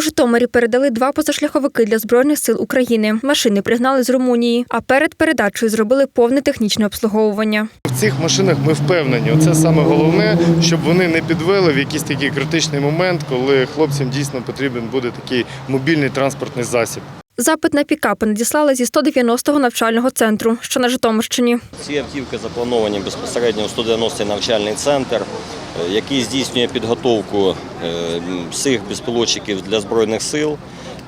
У Житомирі передали два позашляховики для збройних сил України. Машини пригнали з Румунії, а перед передачею зробили повне технічне обслуговування. В цих машинах ми впевнені. Це саме головне, щоб вони не підвели в якийсь такий критичний момент, коли хлопцям дійсно потрібен буде такий мобільний транспортний засіб. Запит на пікапи надіслали зі 190-го навчального центру, що на Житомирщині. Ці автівки заплановані безпосередньо в 190-й навчальний центр, який здійснює підготовку е, всіх безпілотчиків для Збройних сил.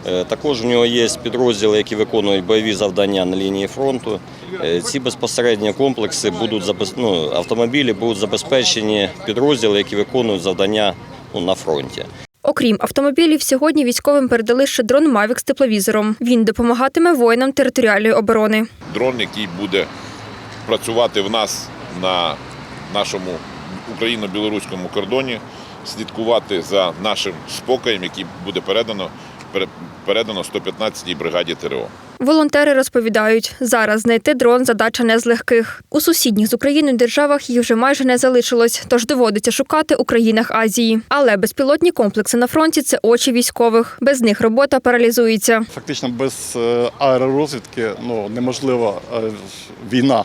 Е, Також у нього є підрозділи, які виконують бойові завдання на лінії фронту. Е, Ці безпосередні комплекси будуть забез- ну, автомобілі будуть забезпечені підрозділи, які виконують завдання ну, на фронті. Окрім автомобілів, сьогодні військовим передали ще дрон Мавік з тепловізором. Він допомагатиме воїнам територіальної оборони. дрон, який буде працювати в нас на нашому україно-білоруському кордоні, слідкувати за нашим спокоєм, який буде передано передано 115-й бригаді ТРО. Волонтери розповідають, зараз знайти дрон задача не з легких. У сусідніх з Україною державах їх вже майже не залишилось, тож доводиться шукати у країнах Азії. Але безпілотні комплекси на фронті це очі військових. Без них робота паралізується. Фактично без е, аеророзвідки ну, неможлива е, війна.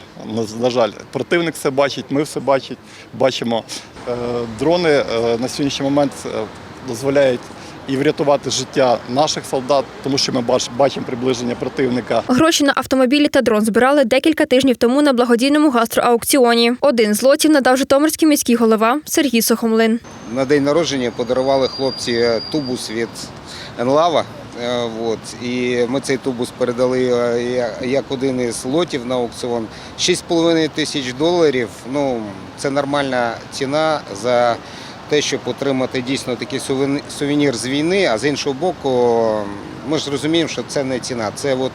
На, жаль, противник все бачить, ми все бачить, бачимо. Е, Дрони на сьогоднішній момент дозволяють і врятувати життя наших солдат, тому що ми бач- бачимо приближення противника. Гроші на автомобілі та дрон збирали декілька тижнів тому на благодійному гастроаукціоні. Один з лотів надав Житомирський міський голова Сергій Сухомлин. На день народження подарували хлопці тубус від Енлава. Е, От. І ми цей тубус передали е, як один із лотів на аукціон. 6,5 тисяч доларів. Ну, це нормальна ціна за те, щоб отримати дійсно такий сувен- сувенір з війни. А з іншого боку, ми ж розуміємо, що це не ціна. Це от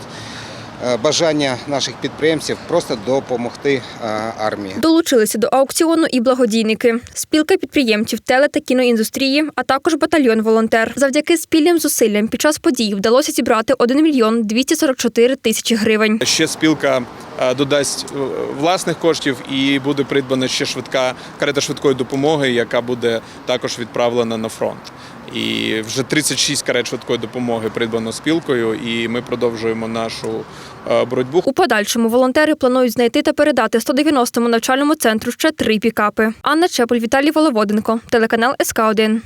бажання наших підприємців просто допомогти е, армії. Долучилися до аукціону і благодійники, спілка підприємців теле та кіноіндустрії, а також батальйон волонтер. Завдяки спільним зусиллям під час подій вдалося зібрати 1 мільйон 244 тисячі гривень. Ще спілка е, додасть е, власних коштів і буде придбана ще швидка карета швидкої допомоги, яка буде також відправлена на фронт. І вже 36 карет швидкої допомоги придбано спілкою, і ми продовжуємо нашу е, боротьбу. У подальшому волонтери планують знайти та передати 190-му навчальному центру ще три пікапи. Анна Чепель, Віталій Воловоденко, телеканал СК 1